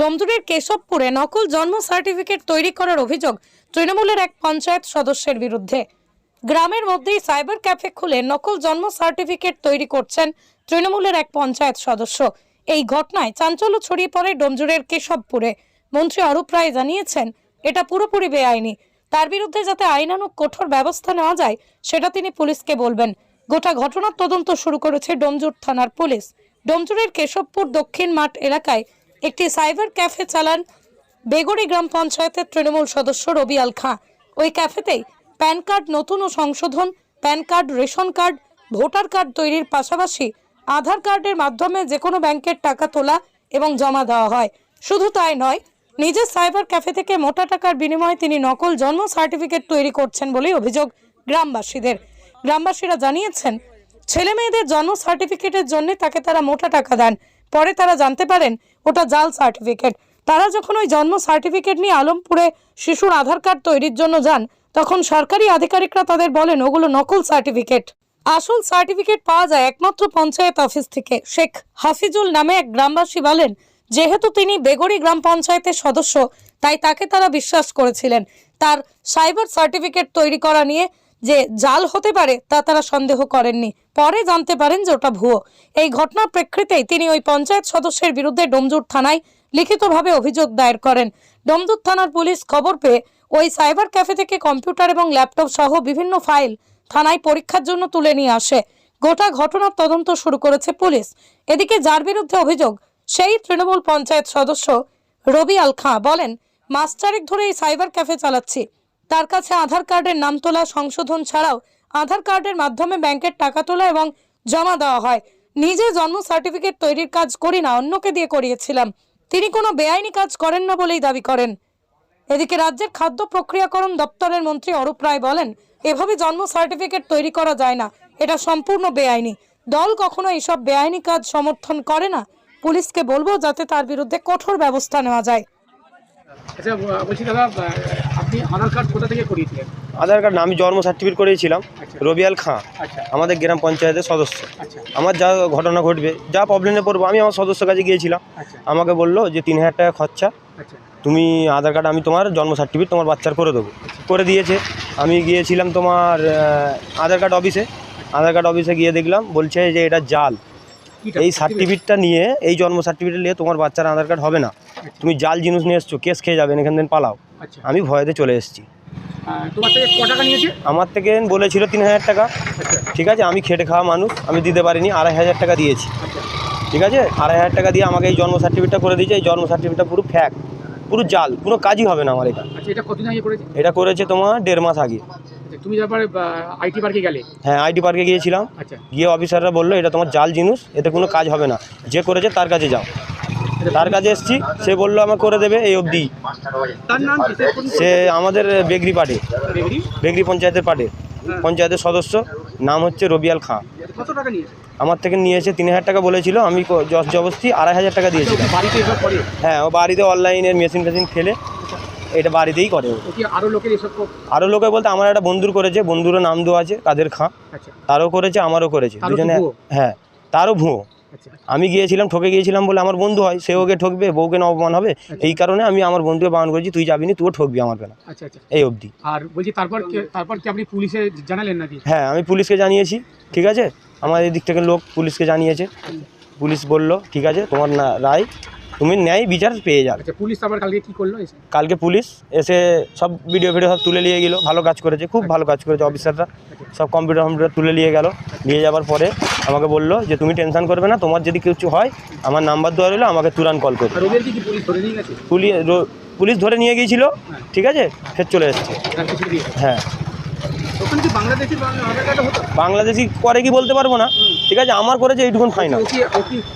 ডমজুরের কেশবপুরে নকল জন্ম সার্টিফিকেট তৈরি করার অভিযোগ তৃণমূলের এক পঞ্চায়েত সদস্যের বিরুদ্ধে। গ্রামের মধ্যেই সাইবার ক্যাফে খুলে নকল জন্ম সার্টিফিকেট তৈরি করছেন তৃণমূলের এক পঞ্চায়েত সদস্য। এই ঘটনায় চাঞ্চল্য ছড়িয়ে পড়ে ডোমজুরের কেশবপুরে। মন্ত্রী অরূপ রায় জানিয়েছেন, এটা পুরোপুরি বেআইনি। তার বিরুদ্ধে যাতে আইনানুগ কঠোর ব্যবস্থা নেওয়া যায়, সেটা তিনি পুলিশকে বলবেন। গোটা ঘটনার তদন্ত শুরু করেছে ডোমজুর থানার পুলিশ। ডোমজুরের কেশবপুর দক্ষিণ মাঠ এলাকায় একটি সাইবার ক্যাফে চালান বেগড়ি গ্রাম পঞ্চায়েতের তৃণমূল সদস্য রবি আল খাঁ ওই ক্যাফেতেই প্যান কার্ড নতুন ও সংশোধন, PAN card, ration card, voter card তৈরির পাশাপাশি আধার কার্ডের মাধ্যমে যে কোনো ব্যাংকের টাকা তোলা এবং জমা দেওয়া হয়। শুধু তাই নয়, নিজের সাইবার ক্যাফে থেকে মোটা টাকার বিনিময়ে তিনি নকল জন্ম সার্টিফিকেট তৈরি করছেন বলেই অভিযোগ গ্রামবাসীদের। গ্রামবাসীরা জানিয়েছেন ছেলে মেয়েদের জন্ম সার্টিফিকেটের জন্য তাকে তারা মোটা টাকা দেন। পরে তারা জানতে পারেন ওটা জাল সার্টিফিকেট। তারা যখন ওই জন্ম সার্টিফিকেট নিয়ে আলমপুরে শিশুর আধার কার্ড তৈরির জন্য যান, তখন সরকারি আধিকারিকরা তাদের বলেন, ওগুলো নকল সার্টিফিকেট। আসল সার্টিফিকেট পাওয়া যায় একমাত্র পঞ্চায়েত অফিস থেকে। শেখ হাফিজুল নামে এক গ্রামবাসী বলেন, যেহেতু তিনি বেগড়ি গ্রাম পঞ্চায়েতের সদস্য, তাই তাকে তারা বিশ্বাস করেছিলেন। তার সাইবার সার্টিফিকেট তৈরি করা নিয়ে যে জাল হতে পারে তা তারা সন্দেহ করেননি। পরে জানতে পারেন যে ওটা ভুয়ো। এই ঘটনার প্রেক্ষিতেই তিনি ওই পঞ্চায়েত সদস্যের বিরুদ্ধে ডোমজুর থানায় লিখিতভাবে অভিযোগ দায়ের করেন। ডোমজুর থানার পুলিশ খবর পেয়ে ওই সাইবার ক্যাফে থেকে কম্পিউটার এবং ল্যাপটপ সহ বিভিন্ন ফাইল থানায় পরীক্ষার জন্য তুলে নিয়ে আসে। গোটা ঘটনার তদন্ত শুরু করেছে পুলিশ। এদিকে যার বিরুদ্ধে অভিযোগ, সেই তৃণমূল পঞ্চায়েত সদস্য রবি আল খাঁ বলেন, মাস চারেক ধরে এই সাইবার ক্যাফে চালাচ্ছি। তার কাছে আধার কার্ডের নাম তোলা, সংশোধন ছাড়াও আধার কার্ডের মাধ্যমে ব্যাংকের টাকা তোলা এবং জমা দেওয়া হয়। নিজে জন্ম সার্টিফিকেট তৈরির কাজ করি না, অন্যকে দিয়ে করিয়েছিলাম। তিনি কোনো বেআইনি কাজ করেন না বলেই দাবি করেন। এদিকে রাজ্যের খাদ্য প্রক্রিয়াকরণ দপ্তরের মন্ত্রী অরূপ রায় বলেন, এভাবে জন্ম সার্টিফিকেট তৈরি করা যায় না। এটা সম্পূর্ণ বেআইনি। দল কখনো এইসব বেআইনি কাজ সমর্থন করে না। পুলিশকে বলব যাতে তার বিরুদ্ধে কঠোর ব্যবস্থা নেওয়া যায়। আচ্ছা বলছি দাদা আপনি আধার কার্ড কোথা থেকে করিয়েছিলেন? আধার কার্ড না আমি জন্ম সার্টিফিকেট করেছিলাম আচ্ছা। রবিয়াল খাঁ আচ্ছা। আমাদের গ্রাম পঞ্চায়েতের সদস্য। আমার যা ঘটনা ঘটবে যা প্রবলেমে পড়ব আমি আমার সদস্য কাছে গিয়েছিলাম। আমাকে বলল যে তিন হাজার টাকা খরচা তুমি আধার কার্ড আমি তোমার জন্ম সার্টিফিকেট তোমার বাচ্চার করে দেবো। করে দিয়েছে। আমি গিয়েছিলাম তোমার আধার কার্ড অফিসে। আধার কার্ড অফিসে গিয়ে দেখলাম বলছে যে এটা জাল। এই সার্টিফিকেটটা নিয়ে এই জন্ম সার্টিফিকেট নিয়ে তোমার বাচ্চার আধার কার্ড হবে না। তুমি জাল জিনিস নিয়ে এসছো কেস খেয়ে যাবেন এখান থেকে পালাও। আচ্ছা। আমি ভয়েতে চলে এসেছি। তোমার থেকে ক টাকা নিয়েছে? আমার থেকে বলেছিল তিন হাজার টাকা। আচ্ছা। ঠিক আছে আমি খেটে খাওয়া মানুষ আমি দিতে পারিনি আড়াই হাজার টাকা দিয়েছি। আচ্ছা। ঠিক আছে আড়াই হাজার টাকা দিয়ে আমাকে এই জন্ম সার্টিফিকেটটা করে দিয়েছে এই জন্ম সার্টিফিকেটটা পুরো ফ্যাক পুরো জাল কোনো কাজই হবে না আমার এটা। এটা কতদিন আগে করেছে? এটা করেছে তোমার দেড় মাস আগে। তুমি তারপরে আইটি পার্কে গেলে? হ্যাঁ আইটি পার্কে গিয়েছিলাম। আচ্ছা। গিয়ে অফিসাররা বলল এটা তোমার জাল জিনিস এতে কোনো কাজ হবে না। যে করেছে তার কাছে যাও। তার কাছে এসছি। সে বলল আমাকে করে দেবে এই অবধি? সে আমাদের বেগরি পাটে বেগরি? পঞ্চায়েতের পাটে পঞ্চায়েতের সদস্য। নাম হচ্ছে রবিয়াল খাঁ। আমার থেকে নিয়েছে তিন হাজার টাকা বলেছিল। আমি জস জবস্তি আড়াই হাজার টাকা দিয়েছিলাম। হ্যাঁ ও বাড়িতে অনলাইনের মেশিন টেশিন ফেলে এটা বাড়িতেই করে ও। ও আরও লোকের আরও লোকে বলতে আমার একটা বন্ধুর করেছে। বন্ধুরও নাম দেওয়া আছে কাদের খাঁ। আচ্ছা। তারও করেছে আমারও করেছে। দুজনে হ্যাঁ তারও ভুয়ো। আমি গিয়েছিলাম ঠকে গিয়েছিলাম বলে আমার বন্ধু হয় সে ওকে ঠকবে বউকে না অপমান হবে এই কারণে আমি আমার বন্ধুকে বারণ করেছি তুই যাবি না তুইও ঠকবি আমার বেলা। আচ্ছা আচ্ছা। এই অবধি। আর বলছি তারপর তারপর কি আপনি পুলিশে জানালেন নাকি? হ্যাঁ আমি পুলিশকে জানিয়েছি ঠিক আছে? আমার এদিক থেকে লোক পুলিশকে জানিয়েছে। পুলিশ বলল ঠিক আছে তোমার না রায় তুমি ন্যায় বিচার পেয়ে যাবে। আচ্ছা পুলিশ তারপর কালকে কি করল এসে? কালকে পুলিশ এসে সব ভিডিও ভিডিও সব তুলে নিয়ে গেল। ভালো কাজ করেছে খুব ভালো কাজ করেছে অফিসাররা সব কম্পিউটার কম্পিউটার তুলে নিয়ে গেল। নিয়ে যাওয়ার পরে আমাকে বলল যে তুমি টেনশন করবে না তোমার যদি কিছু হয় আমার নাম্বার দেওয়া রইল আমাকে তুরান কল করবে। পুলিশ ধরে নিয়ে গেছে? পুলিশ ধরে নিয়ে গিয়েছিল ঠিক আছে? ফের চলে এসছে। হ্যাঁ। বাংলাদেশি করে কি বলতে পারব না? ঠিক আছে আমার করেছে এইটুকুন ফাইনাল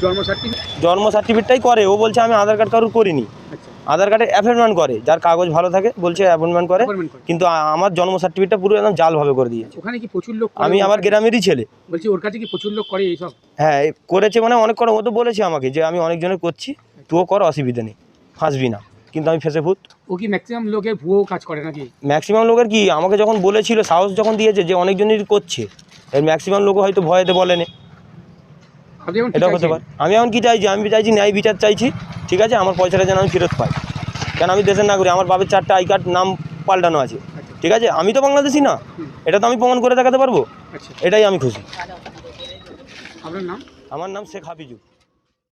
জন্ম সার্টিফিকেট সার্টিফিকেটটাই করে ও বলছে আমি আধার কার্ড কারোর করিনি। আচ্ছা। আধার কার্ডে অ্যাপয়েন্টমেন্ট করে যার কাগজ ভালো থাকে বলছে অ্যাপয়েন্টমেন্ট করে। কিন্তু আমার জন্ম সার্টিফিকেটটা পুরো একদম জালভাবে করে দিয়েছে। ওখানে কি প্রচুর লোক আমি আমার গ্রামেরই ছেলে। বলছি ওর কাছে কি প্রচুর লোক করে এইসব? হ্যাঁ করেছে মানে অনেক করে ও তো বলেছে আমাকে যে আমি অনেকজনের করছি তুইও কর অসুবিধা নেই ফাঁসবি না। কিন্তু আমি ফেসে ভূত। ও কি ম্যাক্সিমাম লোকের ভুয়ো কাজ করে নাকি? ম্যাক্সিমাম লোকের কি আমাকে যখন বলেছিল সাহস যখন দিয়েছে যে অনেকজনেরই করছে এর ম্যাক্সিমাম লোক হয়তো ভয়েতে বলেনি। এটা হতে পারে আমি এখন কি চাইছি? আমি চাইছি ন্যায় বিচার চাইছি ঠিক আছে? আমার পয়সাটা যেন আমি ফেরত পাই। কেন আমি দেশের নাগরিক? আমার বাপের চারটা আই কার্ড নাম পাল্টানো আছে। ঠিক আছে? আমি তো বাংলাদেশি না। এটা তো আমি প্রমাণ করে দেখাতে পারব? আচ্ছা। এটাই আমি খুশি। আমার নাম শেখ হাফিজু